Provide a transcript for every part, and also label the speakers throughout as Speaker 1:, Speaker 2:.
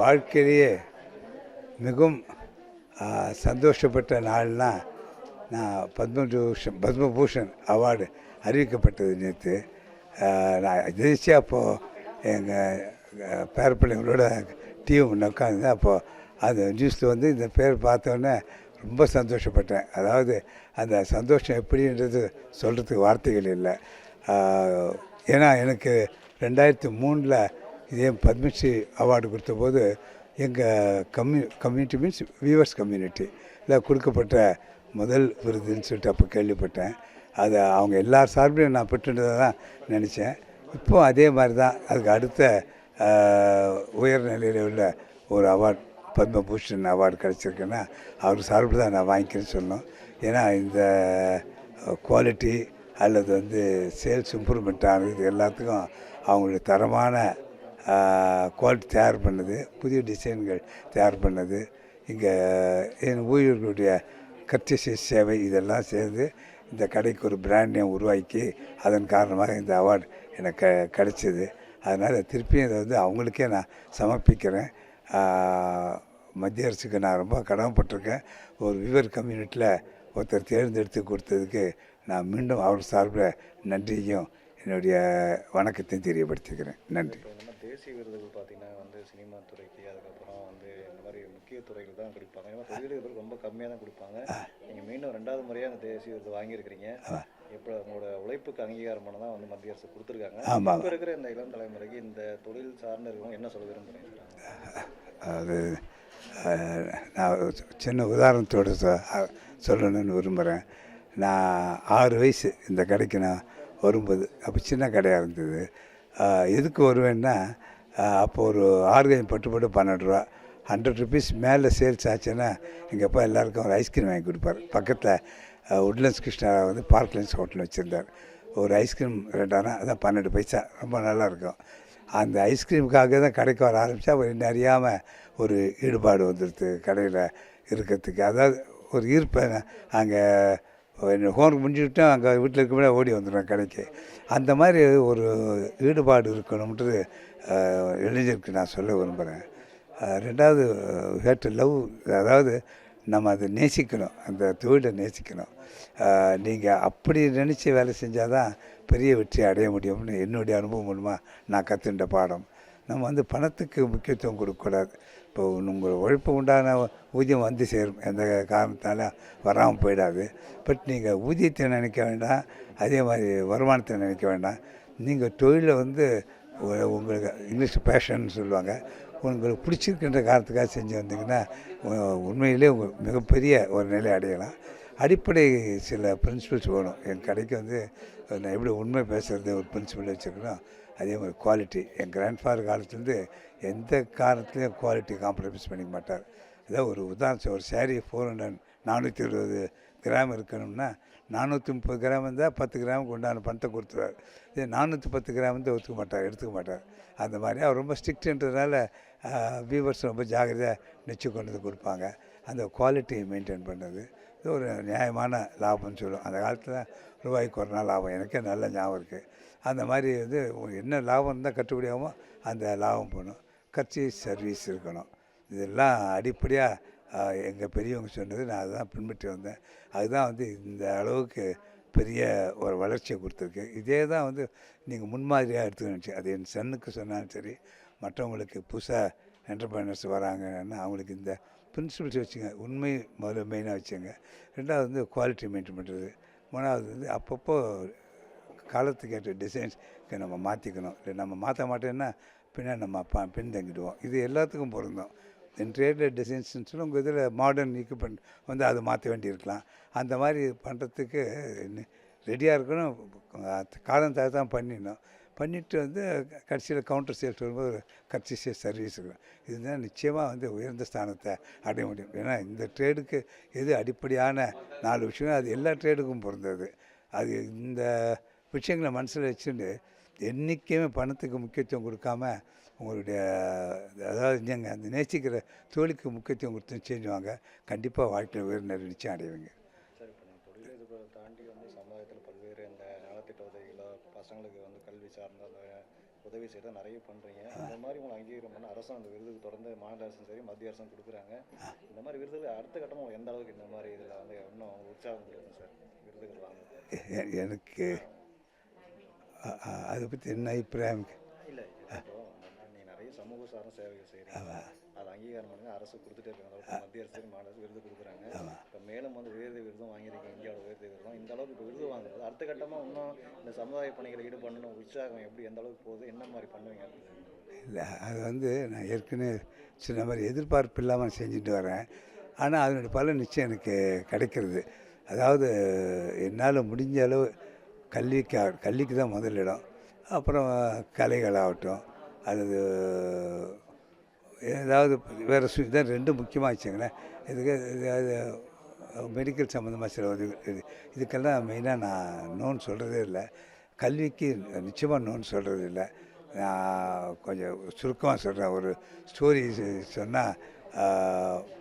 Speaker 1: வாழ்க்கையிலேயே மிகவும் சந்தோஷப்பட்ட நாள்னால் நான் பத்மபூஷன் பத்மபூஷன் அவார்டு அறிவிக்கப்பட்டது நேற்று நான் எதிர்ச்சியாக அப்போது எங்கள் பேரப்பிள்ளைங்களோட டிவி முன்ன உட்காந்து அப்போது அந்த நியூஸில் வந்து இந்த பேர் பார்த்தோன்னே ரொம்ப சந்தோஷப்பட்டேன். அதாவது அந்த சந்தோஷம் எப்படின்றது சொல்கிறதுக்கு வார்த்தைகள் இல்லை. ஏன்னா எனக்கு ரெண்டாயிரத்தி மூணில் இதே பத்மஸ்ரீ அவார்டு கொடுத்தபோது எங்கள் கம்யூ கம்யூனிட்டி மீன்ஸ் வியூவர்ஸ் கம்யூனிட்டியில் கொடுக்கப்பட்ட முதல் விருதுன்னு சொல்லிட்டு அப்போ கேள்விப்பட்டேன். அதை அவங்க எல்லா சார்பிலையும் நான் பெற்றுன்றதை தான் நினச்சேன். இப்போ அதே மாதிரி தான். அதுக்கு அடுத்த உயர்நிலையில் உள்ள ஒரு அவார்ட் பத்மபூஷன் அவார்டு கிடச்சிருக்குன்னா அவர் சார்பில் தான் நான் வாங்கிக்கிறேன்னு சொன்னோம். ஏன்னா இந்த குவாலிட்டி அல்லது வந்து சேல்ஸ் இம்ப்ரூவ்மெண்ட் ஆனது இது எல்லாத்துக்கும் அவங்களுடைய தரமான கோட் தயார் பண்ணது புதிய டிசைன்கள் தயார் பண்ணது. இங்கே என் ஊழியர்களுடைய கர்த்தசி சேவை இதெல்லாம் சேர்ந்து இந்த கடைக்கு ஒரு பிராண்டை உருவாக்கி அதன் காரணமாக இந்த அவார்டு எனக்கு கிடைச்சிது. அதனால் திருப்பியும் இதை வந்து அவங்களுக்கே நான் சமர்ப்பிக்கிறேன். மத்திய அரசுக்கு நான் ரொம்ப கடமைப்பட்டிருக்கேன். ஒரு விவர் கம்யூனிட்டியில் ஒருத்தர் தேர்ந்தெடுத்து கொடுத்ததுக்கு நான் மீண்டும் அவர் சார்பில் நன்றியையும் என்னுடைய வணக்கத்தையும் தெரியப்படுத்திக்கிறேன். நன்றி.
Speaker 2: தேசிய விருதுகள் பார்த்தீங்கன்னா வந்து சினிமா துறைக்கு அதுக்கப்புறம் வந்து இந்த மாதிரி முக்கிய துறைகள் தான் கொடுப்பாங்க. ஏன்னா தொழிலதிபர்கள் ரொம்ப கம்மியாக தான் கொடுப்பாங்க. நீங்கள் மீண்டும் ரெண்டாவது முறையாக அந்த தேசிய விருது வாங்கியிருக்கிறீங்க. இப்போ உங்களோட உழைப்புக்கு அங்கீகாரம் பண்ண தான் வந்து மத்திய அரசு கொடுத்துருக்காங்க.
Speaker 1: ஆமாம்.
Speaker 2: இப்போ இருக்கிற இந்த இளம் தலைமுறைக்கு இந்த தொழில் சார்ந்து இருக்கவங்க என்ன சொல்ல விரும்புகிறீங்க
Speaker 1: அது நான் சின்ன உதாரணத்தோடு சொல்லணும்னு விரும்புகிறேன் நான் ஆறு வயசு இந்த கடைக்கு நான் வரும்போது அப்போ சின்ன கடையாக இருந்தது. எதுக்கு வருவேன்னா அப்போ ஒரு ஆர்கானிக் பட்டு போட்டு பன்னெண்டு ரூபா ஹண்ட்ரட் ருபீஸ் மேலே சேல்ஸ் ஆச்சுன்னா எங்கள் அப்பா எல்லாருக்கும் ஒரு ஐஸ்கிரீம் வாங்கி கொடுப்பார். பக்கத்தில் உட்லண்ட்ஸ் கிருஷ்ணா வந்து பார்க்லண்ட்ஸ் ஹோட்டல் வச்சுருந்தார். ஒரு ஐஸ்கிரீம் ரெண்டாயிரம் அதான் பன்னெண்டு பைசா ரொம்ப நல்லா இருக்கும் அந்த ஐஸ்கிரீமுக்காக தான் கடைக்கு வர ஆரம்பித்தா ஒரு அறியாமல் ஒரு ஈடுபாடு வந்துடுது கடையில் இருக்கிறதுக்கு. அதாவது ஒரு ஈர்ப்பை அங்கே ஹோம் முடிஞ்சுக்கிட்டோம் அங்கே வீட்டில் இருக்க ஓடி வந்துடுவேன் கடைக்கு. அந்த மாதிரி ஒரு ஈடுபாடு இருக்கணுன்றது இளைஞருக்கு நான் சொல்ல விரும்புகிறேன் ரெண்டாவது ஹேட் லவ் அதாவது நம்ம அதை நேசிக்கணும். அந்த தொழிலை நேசிக்கணும். நீங்கள் அப்படி நினச்சி வேலை செஞ்சால் தான் பெரிய வெற்றி அடைய முடியும்னு என்னுடைய அனுபவம் மூலமாக நான் கற்றுண்ட பாடம். நம்ம வந்து பணத்துக்கு முக்கியத்துவம் கொடுக்கக்கூடாது. இப்போ உங்கள் உழைப்பு உண்டான ஊதியம் வந்து சேரும். எந்த காரணத்தால் வராமல் போயிடாது. பட் நீங்கள் ஊதியத்தை நினைக்க வேண்டாம். அதே மாதிரி வருமானத்தை நினைக்க வேண்டாம். நீங்கள் தொழிலை வந்து உங்களுக்கு இங்கிலீஷ் பேஷன்னு சொல்லுவாங்க. உங்களுக்கு பிடிச்சிருக்கின்ற காரணத்துக்காக செஞ்சு வந்தீங்கன்னா உண்மையிலே உங்கள் மிகப்பெரிய ஒரு நிலை அடையலாம். அடிப்படை சில பிரின்சிபல்ஸ் வேணும். என் கடைக்கு வந்து நான் எப்படி உண்மை பேசுகிறது ஒரு பிரின்சிபல் வச்சுருக்கணும் அதே மாதிரி குவாலிட்டி என் கிராண்ட்ஃபாதர் காலத்துலேருந்து எந்த காரணத்துலேயும் குவாலிட்டி காம்ப்ரமைஸ் பண்ணிக்க மாட்டார். ஏதோ ஒரு உதாரணம் ஒரு சேரீ ஃபோர் ஹண்ட்ரட் நானூற்றி இருபது கிராம் இருக்கணும்னா நானூற்றி முப்பது கிராம் இருந்தால் பத்து கிராமுக்கு உண்டான பணத்தை கொடுத்துருவார். இதே நானூற்றி பத்து கிராம் வந்து ஒத்துக்க மாட்டார் எடுத்துக்க மாட்டார். அந்த மாதிரி அவர் ரொம்ப ஸ்ட்ரிக்ட்ன்றதுனால வியூவர்ஸ் ரொம்ப ஜாகிரதையாக நிச்சு கொண்டு வந்து கொடுப்பாங்க. அந்த குவாலிட்டியை மெயின்டைன் பண்ணுறது இது ஒரு நியாயமான லாபம்னு சொல்லுவோம். அந்த காலத்தில் ரூபாய்க்கு ஒரு நாள் லாபம். எனக்கே நல்ல ஞாபகம் இருக்குது அந்த மாதிரி வந்து என்ன லாபம் இருந்தால் கட்டுப்படியாகுமோ அந்த லாபம் பண்ணும் கட்சி சர்வீஸ் இருக்கணும். இதெல்லாம் அடிப்படையாக எங்கள் பெரியவங்க சொன்னது நான் அதுதான் பின்பற்றி வந்தேன். அதுதான் வந்து இந்த அளவுக்கு பெரிய ஒரு வளர்ச்சியை கொடுத்துருக்கு. இதே தான் வந்து நீங்கள் முன்மாதிரியாக எடுத்துக்கணுச்சு அது என் சன்னுக்கு சொன்னாலும் சரி மற்றவங்களுக்கு புதுசாக என்டர்பிரைனர்ஸ் வராங்கன்னா அவங்களுக்கு இந்த பிரின்சிபல்ஸ் வச்சுங்க. உண்மை முதல்ல மெயினாக வச்சுங்க. ரெண்டாவது வந்து குவாலிட்டி மெயின்டைன் பண்ணுறது மூணாவது வந்து அப்பப்போ காலத்துக்கு ஏற்ற டிசைன்ஸ் நம்ம மாற்றிக்கணும் இல்லை நம்ம மாற்ற மாட்டேன்னா பின்னாடி நம்ம ப பின்தங்கிடுவோம். இது எல்லாத்துக்கும் பொருந்தும். என் ட்ரேடில் டிசைன்ஸ்னு சொல்லி உங்கள் இதில் மாடர்ன் எக்யூப்மெண்ட் வந்து அதை மாற்ற வேண்டியிருக்கலாம். அந்த மாதிரி பண்ணுறதுக்கு ரெடியாக இருக்கணும். காலம் தகுந்த தான் பண்ணிடணும். பண்ணிவிட்டு வந்து கடைசியில் கவுண்டர் சேல்ஸ் வரும்போது கட்சி சேல் சர்வீஸ் இருக்கும் இதுதான் நிச்சயமாக வந்து உயர்ந்த ஸ்தானத்தை அடைய முடியும். ஏன்னா இந்த ட்ரேடுக்கு எது அடிப்படையான நாலு விஷயம் அது எல்லா ட்ரேடுக்கும் பொருந்தது. அது இந்த விஷயங்களை மனசில் வச்சுட்டு என்றைக்குமே பணத்துக்கு முக்கியத்துவம் கொடுக்காம உங்களுடைய அதாவது நீங்கள் அந்த நேசிக்கிற தொழிலுக்கு முக்கியத்துவம் கொடுத்து செஞ்சுவாங்க. கண்டிப்பாக வாழ்க்கையில் உயர்நிலை நிச்சயம் அடைவீங்க.
Speaker 2: தாண்டி வந்து சமுதாயத்தில் பல்வேறு இந்த நலத்திட்ட உதவிகளோ பசங்களுக்கு வந்து கல்வி சார்ந்த உதவி செய்யறத நிறைய பண்ணுறீங்க இந்த மாதிரி உங்களை அங்கீகாரம் பண்ண அரசும் அந்த விருதுக்கு தொடர்ந்து மாநில அரசும் சரி மத்திய அரசும் கொடுக்குறாங்க. இந்த மாதிரி விருதுகள் அடுத்த கட்டமாக எந்த அளவுக்கு இந்த மாதிரி இதில் வந்து இன்னும் உற்சாகம் கொடுக்கும் சார்? விருதுகள் வாங்க
Speaker 1: எனக்கு அதை பற்றி என்ன அபிப்பிராயம்
Speaker 2: இல்லை நிறைய சமூக சார்ந்த சேவைகள் செய்கிறீங்க அது அங்கீகாரம் பண்ணுங்க அரசு கொடுத்துட்டே இருக்காங்க மத்திய அரசு மாநில அரசு விருது கொடுக்குறாங்க இப்போ மேலும் வந்து உயர்ந்த விருதும் வாங்கியிருக்கீங்க இந்தியாவோட உயர்ந்த விருதும் இந்த அளவுக்கு இப்போ விருது வாங்குறது அடுத்த கட்டமாக இன்னும் இந்த சமுதாய பணிகளை ஈடுபடணும் உற்சாகம் எப்படி எந்த அளவுக்கு போகுது என்ன மாதிரி பண்ணுவீங்க
Speaker 1: இல்லை அது வந்து நான் ஏற்கனவே சின்ன மாதிரி எதிர்பார்ப்பு இல்லாமல் செஞ்சுட்டு வரேன் ஆனால் அதனுடைய பலன் நிச்சயம் எனக்கு கிடைக்கிறது அதாவது என்னால் முடிஞ்ச அளவு கல்விக்கு கல்விக்கு தான் முதலிடம் அப்புறம் கலைகளாகட்டும் அல்லது ஏதாவது வேறு சு இதான் ரெண்டும் முக்கியமாக வச்சுங்களேன் இதுக்கு இது அது மெடிக்கல் சம்மந்தமாக சில உதவி இது இதுக்கெல்லாம் மெயினாக நான் நோன் சொல்கிறதே இல்லை. கல்விக்கு நிச்சயமாக நோன் சொல்கிறது இல்லை. நான் கொஞ்சம் சுருக்கமாக சொல்கிறேன் ஒரு ஸ்டோரி சொன்னால்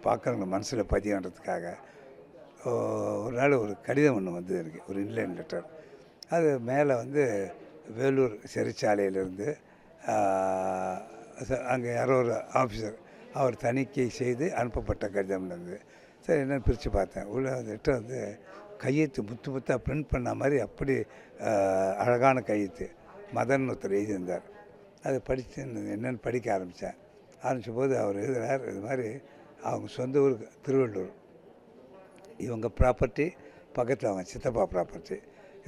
Speaker 1: பார்க்குறவங்க மனசில் பதியன்றதுக்காக ஒரு நாள் ஒரு கடிதம் ஒன்று வந்தது எனக்கு ஒரு இன்லைன் லெட்டர் அது மேலே வந்து வேலூர் சிறைச்சாலையிலேருந்து அங்கே யாரோ ஒரு ஆஃபீஸர் அவர் தணிக்கை செய்து அனுப்பப்பட்ட கடிதம் இருந்தது. சரி என்னென்னு பிரித்து பார்த்தேன். உள்ள வந்துட்டு வந்து கையெழுத்து முத்து முத்தாக பிரிண்ட் பண்ண மாதிரி அப்படி அழகான கையெழுத்து. மதன் ஒருத்தர் எழுதியிருந்தார். அதை படித்து என்னென்னு படிக்க ஆரம்பித்தேன். ஆரம்பித்த போது அவர் எழுதுகிறார் இது மாதிரி அவங்க சொந்த ஊர் திருவள்ளூர். இவங்க ப்ராப்பர்ட்டி பக்கத்தில் அவங்க சித்தப்பா ப்ராப்பர்ட்டி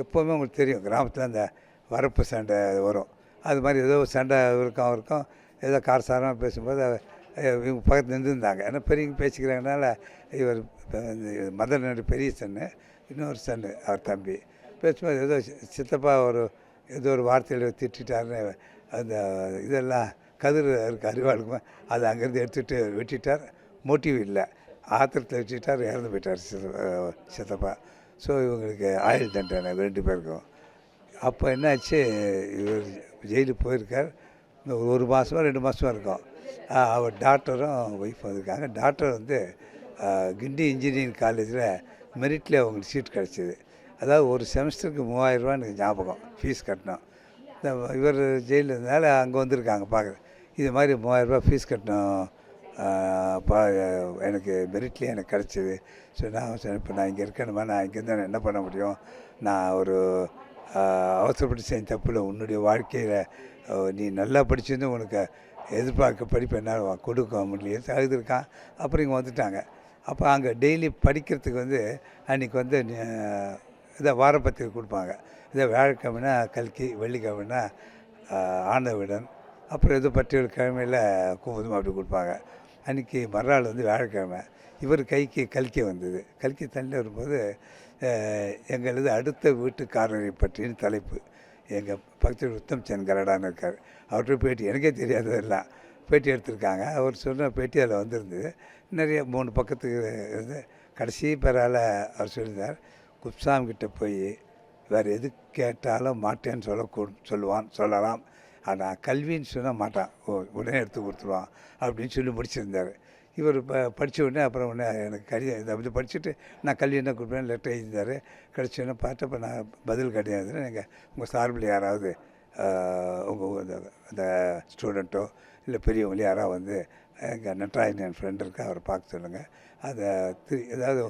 Speaker 1: எப்போவுமே உங்களுக்கு தெரியும் கிராமத்தில் அந்த வரப்பு சண்டை வரும். அது மாதிரி ஏதோ ஒரு சண்டை இருக்கும் அவருக்கும் ஏதோ காரசாரமாக பேசும்போது இவங்க பக்கத்தில் நின்றுருந்தாங்க. ஏன்னா பெரியவங்க பேசிக்கிறாங்கனால இவர் மதர் நடு பெரிய சன்னு இன்னொரு சன்னு அவர் தம்பி. பேசும்போது ஏதோ சித்தப்பா ஒரு ஏதோ ஒரு வார்த்தையில் திட்டாருன்னு அந்த இதெல்லாம் கதிர் இருக்க அறிவாளுக்குமே அதை அங்கேருந்து எடுத்துகிட்டு வெட்டிட்டார். மோட்டிவ் இல்லை. ஆத்திரத்தில் வெட்டிட்டார் இறந்து போயிட்டார் சித்த சித்தப்பா. ஸோ இவங்களுக்கு ஆயுள் தண்டனை ரெண்டு பேருக்கும். அப்போ என்னாச்சு? இவர் ஜெயிலுக்கு போயிருக்கார். இந்த ஒரு மாதமாக மாதமோ ரெண்டு மாதமாக இருக்கும். அவர் டாக்டரும் ஒய்ஃப் வந்திருக்காங்க டாக்டர் வந்து கிண்டி இன்ஜினியரிங் காலேஜில் மெரிட்டில் அவங்களுக்கு சீட் கிடச்சிது. அதாவது ஒரு செமஸ்டருக்கு மூவாயிரரூவா எனக்கு ஞாபகம். ஃபீஸ் கட்டணும். இந்த இவர் ஜெயிலில் இருந்தனால அங்கே வந்திருக்காங்க பார்க்குறேன் இது மாதிரி மூவாயிரரூபா ஃபீஸ் கட்டணும். பா எனக்கு மெரிட்லேயே எனக்கு கிடச்சிது. ஸோ நான் சரி இப்போ நான் இங்கே இருக்கணுமா? நான் இங்கேருந்து நான் என்ன பண்ண முடியும்? நான் ஒரு அவசரப்பட்டு செஞ்ச தப்பில் உன்னுடைய வாழ்க்கையில் நீ நல்லா படிச்சிருந்து உனக்கு எதிர்பார்க்க படிப்பு என்ன கொடுக்க முடியல அழுதுருக்கான்? அப்புறம் இங்கே வந்துட்டாங்க. அப்போ அங்கே டெய்லி படிக்கிறதுக்கு வந்து அன்றைக்கி வந்து இதை வாரப்பத்திரிக்கை கொடுப்பாங்க. இதை வியாழக்கிழமைனா கல்கி வெள்ளிக்கிழமைனா ஆனவிடன் அப்புறம் இது பட்டியல் கிழமையில் குமுதம் அப்படி கொடுப்பாங்க. அன்றைக்கி மறுநாள் வந்து வியாழக்கிழமை இவர் கைக்கு கல்கி வந்தது. கல்கி தள்ளி வரும்போது எங்களது அடுத்த வீட்டுக்காரரை பற்றின தலைப்பு. எங்கள் பக்கத்தில் உத்தம் சென் கரடான்னு இருக்கார். அவர்கிட்ட பேட்டி எனக்கே தெரியாததெல்லாம் பேட்டி எடுத்திருக்காங்க. அவர் சொன்ன பேட்டி அதில் வந்திருந்தது. நிறைய மூணு பக்கத்துக்கு இருந்து கடைசி பேரால் அவர் சொல்லியிருந்தார் குப்சாம்கிட்ட போய் வேறு எது கேட்டாலும் மாட்டேன்னு சொல்ல சொல்லுவான் சொல்லலாம். ஆனால் கல்வின்னு சொன்னால் மாட்டான். ஓ உடனே எடுத்து கொடுத்துருவான் அப்படின்னு சொல்லி முடிச்சிருந்தார். இவர் இப்போ படித்த உடனே அப்புறம் உடனே எனக்கு கடிதம் இதை வந்து படிச்சுட்டு நான் கல்வி என்ன கொடுப்பேன் லெட்டர் எழுதியிருந்தார். கிடச்ச உடனே பார்த்தப்ப நான் பதில் கிடையாது நீங்கள் உங்கள் சார்பில் யாராவது உங்கள் அந்த ஸ்டூடெண்ட்டோ இல்லை பெரியவங்களோ யாராவது வந்து எங்கள் நட்ராயன் என் ஃப்ரெண்டு இருக்கா அவரை பார்க்க சொல்லுங்கள் அதை திரு ஏதாவது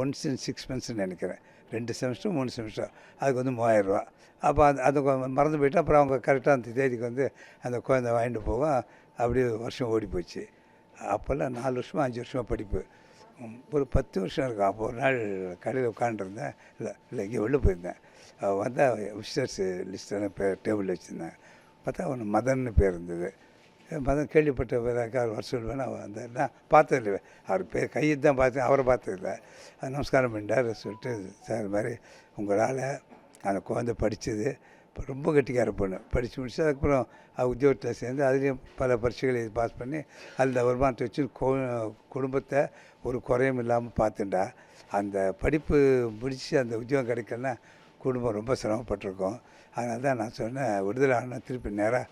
Speaker 1: ஒன்ஸ் இன் சிக்ஸ் மந்த்ஸ்ன்னு நினைக்கிறேன். ரெண்டு செமஸ்டர் மூணு செமஸ்டர் அதுக்கு வந்து மூவாயிரரூவா அப்போ அது அது மறந்து போயிட்டு அப்புறம் அவங்க கரெக்டாக அந்த தேதிக்கு வந்து அந்த குழந்தை வாங்கிட்டு போகும். அப்படியே வருஷம் ஓடி போச்சு. அப்போல்லாம் நாலு வருஷமாக அஞ்சு வருஷமாக படிப்பு. ஒரு பத்து வருஷம் இருக்கும். அப்போ ஒரு நாள் கடையில் உட்காந்துருந்தேன் இல்லை இல்லை இங்கே வெளில போயிருந்தேன். வந்தால் விசிட்டர்ஸ் லிஸ்ட்டு பேர் டேபிள் வச்சுருந்தேன். பார்த்தா ஒன்று மதன்னு பேர் இருந்தது. மதம் கேள்விப்பட்ட பிறகு அவர் வர சொல்வேன் அவன் அந்த நான் பார்த்தது இல்லை அவர் பேர் கையை தான் பார்த்தேன் அவரை பார்த்ததில்ல. நமஸ்காரம் பண்ணிட்டார் சொல்லிட்டு சார் இது மாதிரி உங்களால் அந்த குழந்தை படித்தது இப்போ ரொம்ப கெட்டிக்கார பொண்ணு படித்து முடிச்சு அதுக்கப்புறம் உத்தியோகத்தில் சேர்ந்து அதுலேயும் பல பரீட்சைகளை பாஸ் பண்ணி அந்த வருமானத்தை வச்சு குடும்பத்தை ஒரு குறையும் இல்லாமல் பார்த்துண்டா அந்த படிப்பு முடித்து அந்த உத்தியோகம் கிடைக்கலன்னா குடும்பம் ரொம்ப சிரமப்பட்டிருக்கோம். அதனால தான் நான் சொன்னேன் விடுதலை ஆனால் திருப்பி நேராக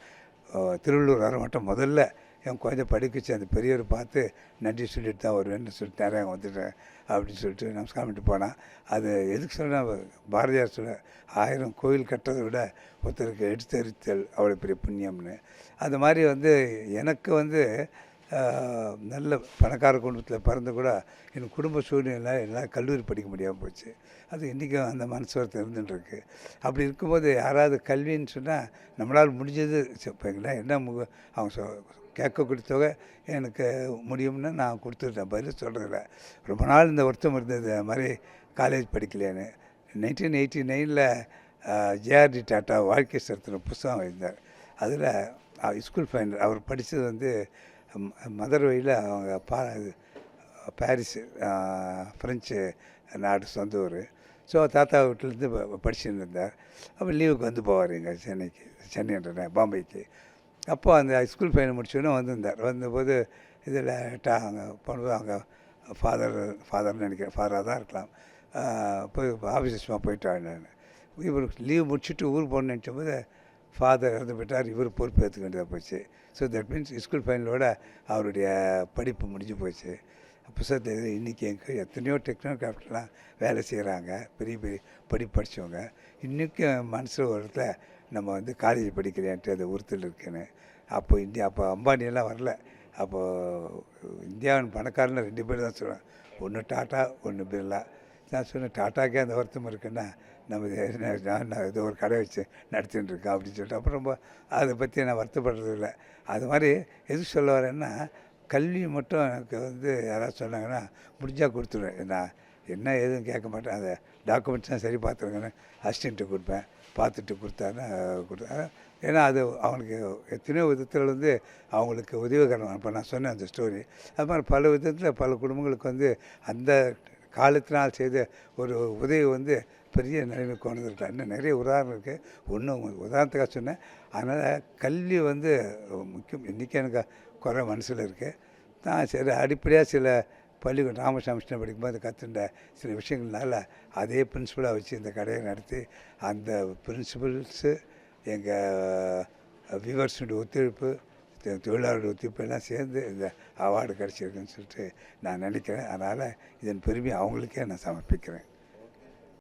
Speaker 1: திருவள்ளூர் வர மட்டும். முதல்ல என் குழந்தை படிக்க வச்சு அந்த பெரியவர் பார்த்து நன்றி சொல்லிட்டு தான் வருவேன்னு சொல்லிட்டு நிறையா வந்துட்டேன் அப்படின்னு சொல்லிட்டு நமஸ்காரம் பண்ணிட்டு போனால் அது எதுக்கு சொன்னால் பாரதியார் சொல்ல ஆயிரம் கோயில் கட்டுறதை விட ஒருத்தருக்கு எடுத்தறித்தல் அவ்வளோ பெரிய புண்ணியம்னு. அந்த மாதிரி வந்து எனக்கு வந்து நல்ல பணக்கார குடும்பத்தில் பிறந்து கூட என் குடும்ப சூழ்நிலை எல்லாம் கல்லூரி படிக்க முடியாமல் போச்சு. அது இன்றைக்கும் அந்த மனசு ஒருத்தர் இருந்துட்டுருக்கு. அப்படி இருக்கும்போது யாராவது கல்வின்னு சொன்னால் நம்மளால் முடிஞ்சது. இப்போ என்ன முக அவங்க சொ கேட்கக்கூடிய தொகை எனக்கு முடியும்னு நான் கொடுத்துட்டேன் பதில் சொல்கிறதில்ல ரொம்ப நாள் இந்த வருத்தம் இருந்தது மாதிரி காலேஜ் படிக்கலையான்னு. நைன்டீன் எயிட்டி நைனில் ஜேஆர்டி டாட்டா வாழ்க்கை சரித்திரம் புஸ்தகம் இருந்தார் அதில் ஸ்கூல் ஃபைனல் அவர் படித்தது வந்து மதுரையில் அவங்க பா இது, பாரிஸ் ஃப்ரெஞ்சு நாடு சொந்த ஊர். ஸோ தாத்தா வீட்டிலேருந்து படிச்சுட்டு இருந்தார். அப்போ லீவுக்கு வந்து போவார் இங்கே சென்னைக்கு சென்னைன்ற பாம்பேக்கு. அப்போ அந்த ஸ்கூல் ஃபைனல் முடிச்சோன்னே வந்திருந்தார். வந்தபோது இதில் டா அங்கே போனபோது அங்கே ஃபாதர் ஃபாதர்னு நினைக்கிறேன். ஃபாதராக தான் இருக்கலாம். போய் ஆஃபீஸ் சும்மா போயிட்டு நான். இவருக்கு லீவ் முடிச்சுட்டு ஊர் போகணுன்னு நினச்சபோது ஃபாதர் இறந்து விட்டார் இவர் பொறுப்பு ஏற்றுக்க வேண்டியதாக போச்சு. ஸோ தட் மீன்ஸ் ஸ்கூல் ஃபைனலோட அவருடைய படிப்பு முடிஞ்சு போச்சு. புத்தகத்தை எழுதி இன்றைக்கி எங்கே எத்தனையோ டெக்னோகிராஃப்ட்லாம் வேலை செய்கிறாங்க பெரிய பெரிய படிப்பு படித்தவங்க இன்றைக்கும் மனசில் ஒரு இடத்துல நம்ம வந்து காலேஜ் படிக்கிறேன்ட்டு அது உறுத்தல் இருக்குன்னு. அப்போ இந்தியா அப்போ அம்பானியெல்லாம் வரல. அப்போது இந்தியாவின் பணக்காரன்னு ரெண்டு பேர் தான் சொல்லுவேன் ஒன்று டாட்டா ஒன்று பிர்லா. நான் சொன்னேன் டாட்டாக்கே அந்த வருத்தம் இருக்குன்னா நம்ம நான் ஏதோ ஒரு கடை வச்சு நடத்தின்னு இருக்கேன் அப்படின்னு சொல்லிட்டு அப்புறம் ரொம்ப அதை பற்றி நான் வருத்தப்படுறது இல்லை. அது மாதிரி எது சொல்ல வரேன்னா கல்வி மட்டும் எனக்கு வந்து யாராவது சொன்னாங்கன்னா முடிஞ்சால் கொடுத்துருவேன் நான் என்ன எதுவும் கேட்க மாட்டேன். அதை டாக்குமெண்ட்ஸ்லாம் சரி பார்த்துருங்கன்னு அசிஸ்டண்ட்டு கொடுப்பேன். பார்த்துட்டு கொடுத்தாருன்னா கொடுத்தாரு ஏன்னா அது அவனுக்கு எத்தனையோ விதத்தில் வந்து அவங்களுக்கு உதவிகரமாக இப்போ நான் சொன்னேன் அந்த ஸ்டோரி. அது மாதிரி பல விதத்தில் பல குடும்பங்களுக்கு வந்து அந்த காலத்தினால் செய்த ஒரு உதவி வந்து பெரிய நிலைமைக்கு கொண்டு வந்துருக்கலாம் இன்னும் நிறைய உதாரணம் இருக்குது ஒன்றும் உதாரணத்துக்காக சொன்னேன். அதனால் கல்வி வந்து முக்கியம். இன்றைக்கி எனக்கு குறை மனசில் இருக்குது நான் சரி அடிப்படையாக சில பள்ளிக்கூடம் ராமசாமிஷ்ணன் படிக்கும்போது கற்றுண்ட சில விஷயங்கள்னால அதே பிரின்சிபலாக வச்சு இந்த கடையை நடத்தி அந்த பிரின்சிபல்ஸு எங்கள் வியூவர்ஸுடைய ஒத்துழைப்பு தொ- தொழிலாளருடைய சேர்ந்து இந்த அவார்டு கிடச்சிருக்குன்னு சொல்லிட்டு நான் நினைக்கிறேன். அதனால் இதன் பெருமை அவங்களுக்கே நான் சமர்ப்பிக்கிறேன்.